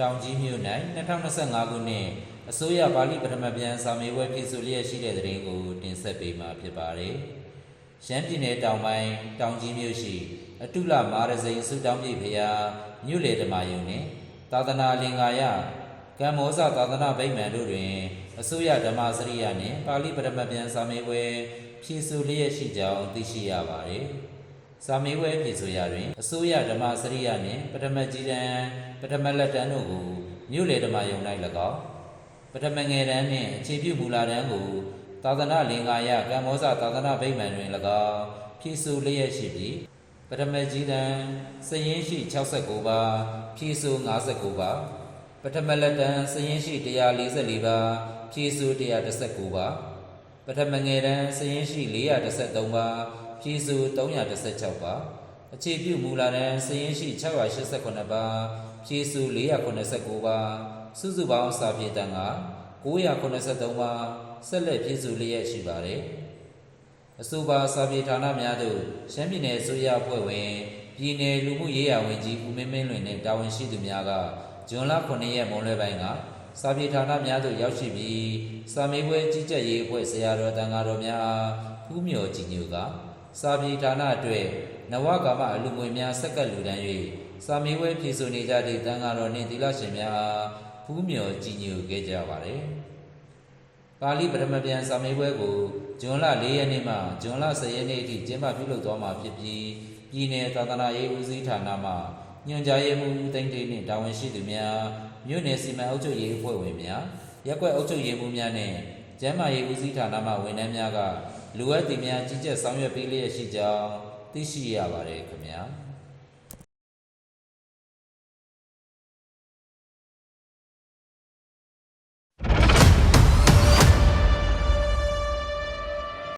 တောင်ကြီးမြို့၌2025ခုနှစ်အစိုးရပါဠိပထမပြန်စာမေးပွဲပြည်စုလျက်ရှိတဲ့တဲ့ရင်ကိုတင်ဆက်ပေးမှာဖြစ်ပါတယ်။ရှမ်းပြည်နယ်တောင်ပိုင်းတောင်ကြီးမြို့ရှိအတုလမာရစိန်စုတောင်းပြည်ဖရာမြို့လေဓမ္မယုံနှင့်သာသနာလင်္ကာယကမ္မောဇသာသနာဗိမာန်တို့တွင်အစိုးရဓမ္မစရိယနှင့်ပါဠိပထမပြန်စာမေးပွဲပြည်စုလျက်ရှိကြောင်းသိရှိရပါတယ်။ စာမေးပွဲပြည်ဆိုရာတွင်အစိုးရဓမ္မစရိယနှင့်ပထမကြီးတန်းပထမလက်တန်းတို့ကိုမြို့လေဓမ္မယုံ၌၎င်းပထမငယ်တန်းနှင့်အခြေပြုမူလာတန်းကိုသာသနာလင်္ကာယကမ္မောဇသာသနာဗိမာန်တွင်၎င်းပြည်ဆိုလျက်ရှိပြီးပထမကြီးတန်းစည်ရင်းရှိ69ပါးပြည်ဆို59ပါးပထမလက်တန်းစည်ရင်းရှိ144ပါးပြည်ဆို119ပါးပထမငယ်တန်းစည်ရင်းရှိ413ပါး ပြည်စု316ပါးအခြေပြုမူလာတန်းစည်ရင်းရှိ689ပါးပြည်စု489ပါးစုစုပေါင်းစာပြေတန်းက983ပါးဆက်လက်ပြည်စုလျက်ရှိပါတယ်အဆိုပါစာပြေဌာနများသို့ရှမ်းပြည်နယ်အစိုးရအဖွဲ့ဝင်ပြည်내လူမှုရေးရာဝန်ကြီးဦးမင်းမင်းလွင်နှင့်တာဝန်ရှိသူများကဇွန်လ9ရက်မွန်လွဲပိုင်းကစာပြေဌာနများသို့ရောက်ရှိပြီးစာမေးပွဲကြီးကြပ်ရေးအဖွဲ့ဆရာတော်တန်ဃာတော်များအားဖူးမြော်ကြည်ညိုက စာပြေဌာနအတွက်နဝကာမအလူငွေများဆက်ကပ်လူတန်း၍စာမေးပွဲဖြေဆိုနေကြသည့်တန်ဃာတော်နှင့်သီလရှင်များအားဖူးမြော်ကြည်ညိုခဲ့ကြပါသည်ပါဠိပထမပြန်စာမေးပွဲကိုဇွန်လ၄ရက်နေ့မှဇွန်လ10ရက်နေ့အထိကျင်းပပြုလုပ်သွားမှာဖြစ်ပြီးပြည်내သာသနာရေးဦးစီးဌာနမှညွှန်ကြားရေးမှူးဦးသိန်းတေးနှင့်တာဝန်ရှိသူများမြို့နယ်စီမံအုပ်ချုပ်ရေးအဖွဲ့ဝင်များရက်ကွက်အုပ်ချုပ်ရေးမှူးများနှင့်ကျန်းမာရေးဦးစီးဌာနမှဝန်ထမ်းများက လူအပ်သည်များကြီးကြပ်ဆောင်ရွက်ပေးလျက်ရှိကြောင်းသိရှိရပါတယ်ခင်ဗျာ